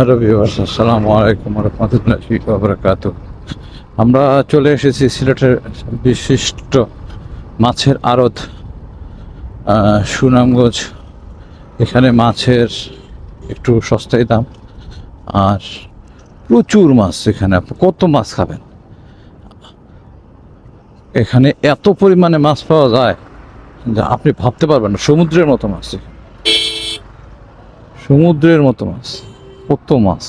Hello viewers, আসসালামু আলাইকুম রহমতুল্লাহি ওবরাকাত আমরা চলে এসেছি সিলেটের বিশিষ্ট মাছের আড়ত সুনামগঞ্জ। এখানে মাছের একটু সস্তায় দাম আর প্রচুর মাছ এখানে আপনি কত মাছ খাবেন? এখানে এত পরিমাণে মাছ পাওয়া যায় যা আপনি ভাবতে পারবেন না, সমুদ্রের মতো মাছ সমুদ্রের মতো মাছ। কত মাছ?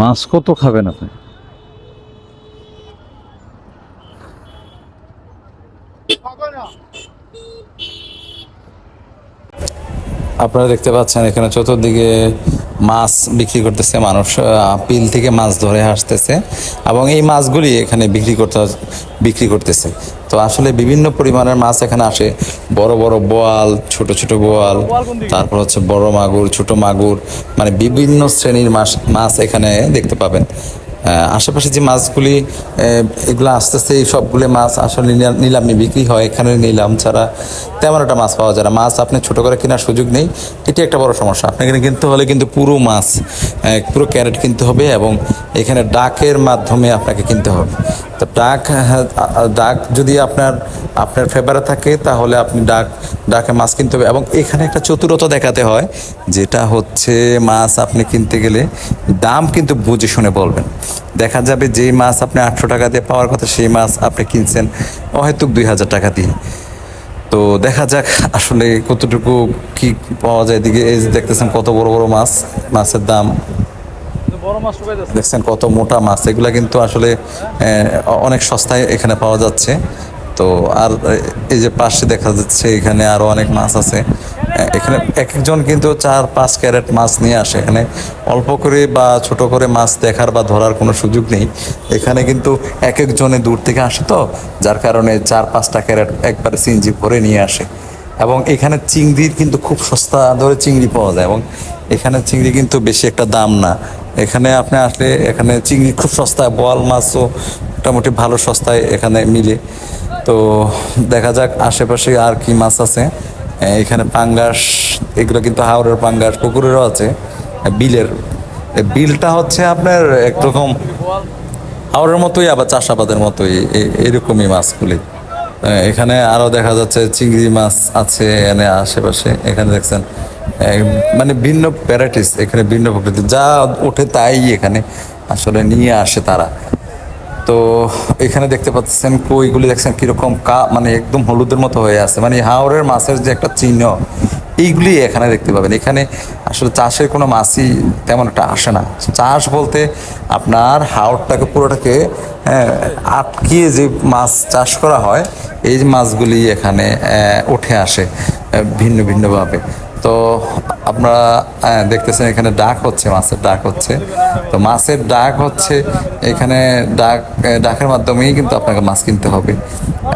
মাছ কত খাবেন আপনি? আপনারা দেখতে পাচ্ছেন এখানে চতুর্দিকে মাছ বিক্রি করতেছে মানুষ পিল থেকে মাছ ধরে আসতেছে এবং এই মাছগুলি এখানে বিক্রি করতে, বিক্রি করতেছে। তো আসলে বিভিন্ন পরিমাণের মাছ এখানে আসে। বড় বড় বোয়াল, ছোট ছোট বোয়াল, তারপর হচ্ছে বড় মাগুর, ছোট মাগুর মানে বিভিন্ন শ্রেণির মাছ মাছ এখানে দেখতে পাবেন। আশেপাশে যে মাছগুলি এগুলো আস্তে আস্তে এই সবগুলো মাছ আসলে নিলাম বিক্রি হয় এখানে নিলাম ছাড়া তেমন একটা মাছ পাওয়া যায় না। মাছ আপনি ছোটো করে কেনার সুযোগ নেই এটি একটা বড় সমস্যা। আপনাকে কিনতে হলে কিন্তু পুরো মাছ পুরো ক্যারেট কিনতে হবে এবং এখানে ডাকের মাধ্যমে আপনাকে কিনতে হবে। তো ডাক হ্যাঁ, ডাক যদি আপনার আপনার ফেভারে থাকে তাহলে আপনি ডাক ডাকে মাছ কিনতে হবে। এবং এখানে একটা চতুরতা দেখাতে হয় যেটা হচ্ছে মাছ আপনি কিনতে গেলে দাম কিন্তু বুঝে শুনে বলবেন। দেখা যাবে যেই মাছ আপনি আটশো টাকা দিয়ে পাওয়ার কথা, সেই মাছ আপনি কিনছেন হয়তো দুই হাজার টাকা দিয়ে। তো দেখা যাক আসলে কতটুকু কি পাওয়া যায় এদিকে। এই যে দেখতেছেন কত বড় বড় মাছ, মাছের দাম। দেখছেন কত মোটা মাছ। এগুলা কিন্তু আসলে অনেক সস্তায় এখানে পাওয়া যাচ্ছে। তো আর এই যে পাশে দেখা যাচ্ছে এখানে আরও অনেক মাছ আছে। এখানে এক একজন কিন্তু চার, পাঁচ ক্যারেট মাছ নিয়ে আসে। এখানে অল্প করে বা ছোট করে মাছ দেখার বা ধরার কোনো সুযোগ নেই। এখানে কিন্তু এক একজনে দূর থেকে আসে তো, যার কারণে চার, পাঁচটা ক্যারেট একবারে সিঞ্জি ভরে নিয়ে আসে। এবং এখানে চিংড়ির কিন্তু খুব সস্তা ধরে চিংড়ি পাওয়া যায় এবং এখানে চিংড়ি কিন্তু বেশি একটা দাম না। এখানে আপনি আসলে এখানে চিংড়ি খুব সস্তা, বোয়াল মাছও মোটামুটি ভালো সস্তায় এখানে মিলে। তো দেখা যাক আশেপাশে আর কি মাছ আছে। এখানে পাঙ্গাস, এগুলো কিন্তু হাওড়ের পাঙ্গাস, পুকুরেরও আছে। বিলের। বিলটা হচ্ছে আপনার একরকম হাওড়ের মতোই, আবার চাষাবাদের মতোই এরকমই মাছগুলি। এখানে আরও দেখা যাচ্ছে চিংড়ি মাছ আছে এখানে আশেপাশে। এখানে দেখছেন মানে ভিন্ন ভ্যারাইটিস এখানে ভিন্ন প্রকৃতি যা ওঠে তাই এখানে আসলে নিয়ে আসে তারা। তো এখানে দেখতে পাচ্ছেন কইগুলি দেখছেন কীরকম কা মানে একদম হলুদের মতো হয়ে আছে। মানে হাওড়ের মাছের যে একটা চিহ্ন এইগুলি এখানে দেখতে পাবেন। এখানে আসলে চাষের কোনো মাছই তেমন একটা আসে না। চাষ বলতে আপনার হাওড়টাকে পুরোটাকে হ্যাঁ, আটকিয়ে যে মাছ চাষ করা হয় এই মাছগুলি এখানে উঠে আসে ভিন্ন ভিন্নভাবে। তো আপনারা আহ, দেখতেছেন এখানে ডাক হচ্ছে মাছের ডাক হচ্ছে। তো মাছের ডাক হচ্ছে এখানে ডাক ডাকের মাধ্যমেই কিন্তু আপনাকে মাছ কিনতে হবে।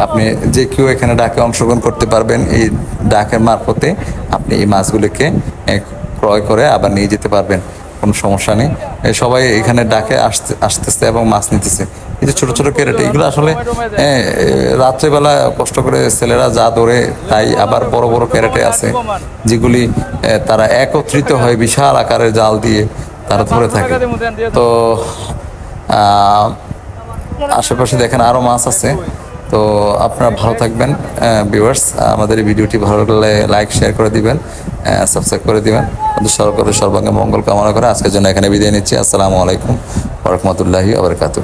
আপনি যে কেউ এখানে ডাকে অংশগ্রহণ করতে পারবেন এই ডাকের মারফতে আপনি এই মাছগুলিকে ক্রয় করে আবার নিয়ে যেতে পারবেন। কোনো সমস্যা নেই। সবাই এখানে ডাকে, আসতে, আসতেছে এবং মাছ নিতেছে। এই যে ছোটো, ছোট ক্যারেট, এগুলো আসলে রাত্রেবেলা কষ্ট করে ছেলেরা যা ধরে, তাই আবার বড় বড় ক্যারেটে আছে, যেগুলি তারা একত্রিত হয় বিশাল আকারের জাল দিয়ে তারা ধরে থাকে। তো আশেপাশে দেখেন আরও মাছ আছে। তো আপনারা ভালো থাকবেন ভিউয়ার্স আমাদের এই ভিডিওটি ভালো লাগলে লাইক শেয়ার করে দিবেন। সাবস্ক্রাইব করে দিবেন। সরকারের সর্বাঙ্গে মঙ্গল কামনা করে আজকের জন্য এখানে বিদায় নিচ্ছি। আসসালামু আলাইকুম রহমতুল্লাহি আবরকাত